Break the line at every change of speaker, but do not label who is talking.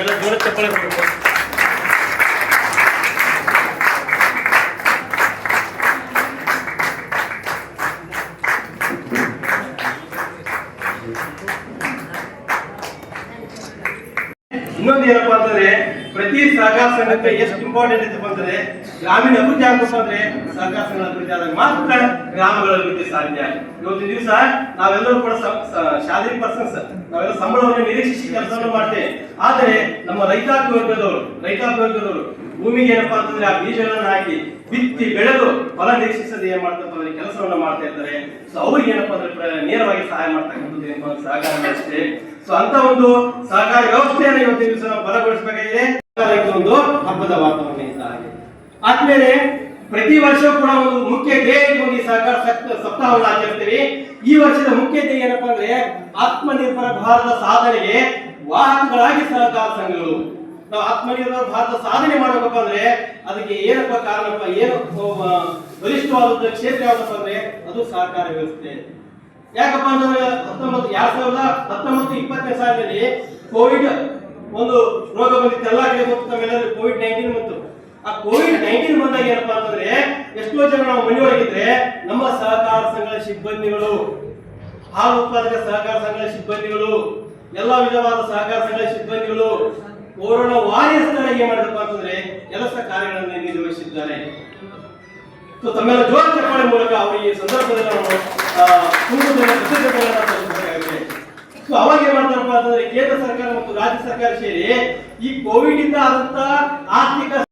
ಎಲ್ಲ ಜೋರ ಚಪ್ಪಾಳೆ ಕೊಡ್ಬೇಕು ಇನ್ನೊಂದು ಏನಪ್ಪಾ ಅಂತಂದ್ರೆ ಪ್ರತಿ ಸಹಕಾರ ಸಂಘಕ್ಕೆ ಎಷ್ಟು ಇಂಪಾರ್ಟೆಂಟ್ ಅಂತ ಬಂದ್ರೆ ಗ್ರಾಮೀಣ ಅಭಿವೃದ್ಧಿ ಆಗಬೇಕು ಅಂದ್ರೆ ಸಹಕಾರ ಸಂಘ ಅಭಿವೃದ್ಧಿ ಆದಾಗ ಮಾತ್ರ ಗ್ರಾಮಗಳ ಅಭಿವೃದ್ಧಿ ಸಾಧ್ಯ. ಇವತ್ತು ದಿವಸ ನಾವೆಲ್ಲರೂ ಕೂಡ ಶಾಲೆ ಪರ್ಸನ್ಸ್ ನಾವೆಲ್ಲ ಸಂಬಳವನ್ನು ನಿರೀಕ್ಷಿಸಿ ಕೆಲಸವನ್ನು ಮಾಡ್ತೇವೆ. ಆದರೆ ನಮ್ಮ ರೈತಾಪಿ ವರ್ಗದವರು ರೈತಾಪಿ ವರ್ಗದವರು ಭೂಮಿಗೆ ಏನಪ್ಪಾ ಅಂತಂದ್ರೆ ಆ ಬೀಜಗಳನ್ನ ಹಾಕಿ ಬಿತ್ತಿ ಬೆಳೆದು ಫಲ ನಿರೀಕ್ಷಿಸದೆ ಏನ್ ಮಾಡ್ತಪ್ಪ ಅಂದ್ರೆ ಕೆಲಸವನ್ನ ಮಾಡ್ತಾ ಇರ್ತಾರೆ. ಸೊ ಅವ್ರಿಗೆ ಏನಪ್ಪಾ ಅಂದ್ರೆ ನೇರವಾಗಿ ಸಹಾಯ ಮಾಡ್ತಕ್ಕಂಥದ್ದು ಏನಪ್ಪಾ ಸಹಕಾರ ಅಷ್ಟೇ. ಸೊ ಅಂತ ಒಂದು ಸಹಕಾರ ವ್ಯವಸ್ಥೆಯನ್ನು ಇವತ್ತಿನ ದಿವಸ ಬಲಗೊಳಿಸಬೇಕಾಗಿದೆ. ಒಂದು ಹಬ್ಬದ ವಾತಾವರಣ ಇದ್ದ ಹಾಗೆ ಆದ್ಮೇಲೆ ಪ್ರತಿ ವರ್ಷ ಕೂಡ ಒಂದು ಮುಖ್ಯ ಧ್ಯೇಯ ಇಟ್ಕೊಂಡು ಈ ಸಹಕಾರ ಸಪ್ತ- ಸಪ್ತಾಹವನ್ನು ಆಚರಿಸ್ತೀವಿ. ಈ ವರ್ಷದ ಮುಖ್ಯ ಧ್ಯೇಯ ಏನಪ್ಪಾ ಅಂದ್ರೆ ಆತ್ಮನಿರ್ಭರ ಭಾರತ ಸಾಧನೆಗೆ ವಾಹನಗಳಾಗಿ ಸಹಕಾರ ಸಂಘಗಳು. ನಾವು ಆತ್ಮನಿರ್ಭರ ಭಾರತ ಸಾಧನೆ ಮಾಡಬೇಕಪ್ಪ ಅಂದ್ರೆ ಅದಕ್ಕೆ ಏನಪ್ಪ ಕಾರಣಪ್ಪ? ಏನು ಬಲಿಷ್ಠವಾದ ಕ್ಷೇತ್ರ ಯಾವುದಪ್ಪ ಅಂದ್ರೆ ಅದು ಸಹಕಾರ ವ್ಯವಸ್ಥೆ. ಯಾಕಪ್ಪ ಅಂದ್ರೆ ಹತ್ತೊಂಬತ್ತು, ಎರಡ್ ಸಾವಿರದ ಹತ್ತೊಂಬತ್ತು ಇಪ್ಪತ್ತನೇ ಸಾಲಿನಲ್ಲಿ ಕೋವಿಡ್ ಒಂದು ರೋಗ ಬಂದಿತ್ತು. ಎಲ್ಲ ಕಡೆ ಗೊತ್ತು ಕೋವಿಡ್ ನೈನ್ಟೀನ್ ಬಂತು. ಆ ಕೋವಿಡ್ ನೈನ್ಟೀನ್ ಬಂದಾಗ ಏನಪ್ಪಾ ಅಂತಂದ್ರೆ ಎಷ್ಟೋ ಜನ ನಾವು ಮನೆಯೊಳಗಿದ್ರೆ ನಮ್ಮ ಸಹಕಾರ ಸಂಘದ ಸಿಬ್ಬಂದಿಗಳು, ಹಾಲು ಉತ್ಪಾದಕ ಸಹಕಾರ ಸಂಘದ ಸಿಬ್ಬಂದಿಗಳು, ಎಲ್ಲ ವಿಧವಾದ ಸಹಕಾರ ಸಂಘದ ಸಿಬ್ಬಂದಿಗಳು ವಾರಿಯರ್ಸ್ಗಳಾಗಿ ಏನ್ ಮಾಡಿದಪ್ಪ ಅಂತಂದ್ರೆ ಕೆಲಸ ಕಾರ್ಯಗಳನ್ನು ನಿರ್ವಹಿಸಿದ್ದಾರೆ. ಸೊ ತಮ್ಮೆಲ್ಲ ಜೋರ ಚಪ್ಪಾಳೆ ಮೂಲಕ ಅವರು ಈ ಸಂದರ್ಭದಲ್ಲಿ ನಾವು ಕೃತಜ್ಞತೆಗಳನ್ನ ಸೊ ಅವಾಗ ಏನ್ ಮಾಡ್ತಾರಪ್ಪ ಅಂತಂದ್ರೆ ಕೇಂದ್ರ ಸರ್ಕಾರ ಮತ್ತು ರಾಜ್ಯ ಸರ್ಕಾರ ಸೇರಿ ಈ ಕೋವಿಡ್ ಇಂದ ಆದಂತ ಆರ್ಥಿಕ